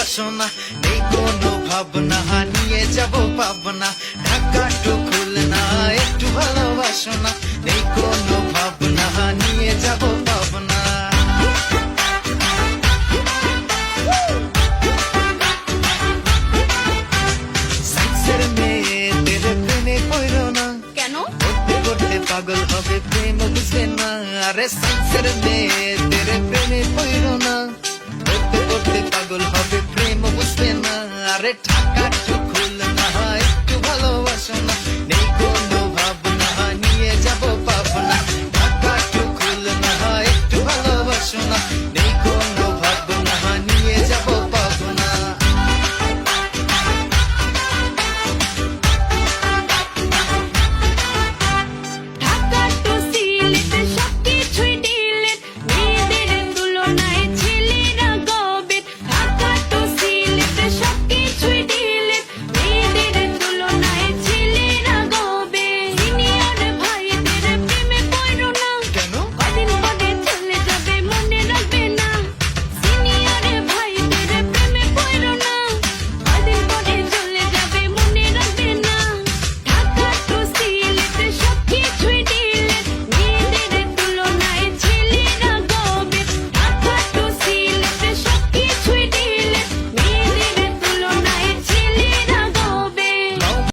বাসনা নেই কোনো ভাবনা নিয়ে যাব পাবনা। ঢাকা টু খুলনা একটু ভালোবাসনা নেই কোনো ভাবনা নিয়ে যাব পাবনা। না। পাগল হবে প্রেম বুঝবে না। আরে সাইন্সের মেয়ে তেরে প্রেমে পড়ো না। করতে করতে পাগল হবে না আরে টাকা চোখ না একটু ভালোবাসো না নেই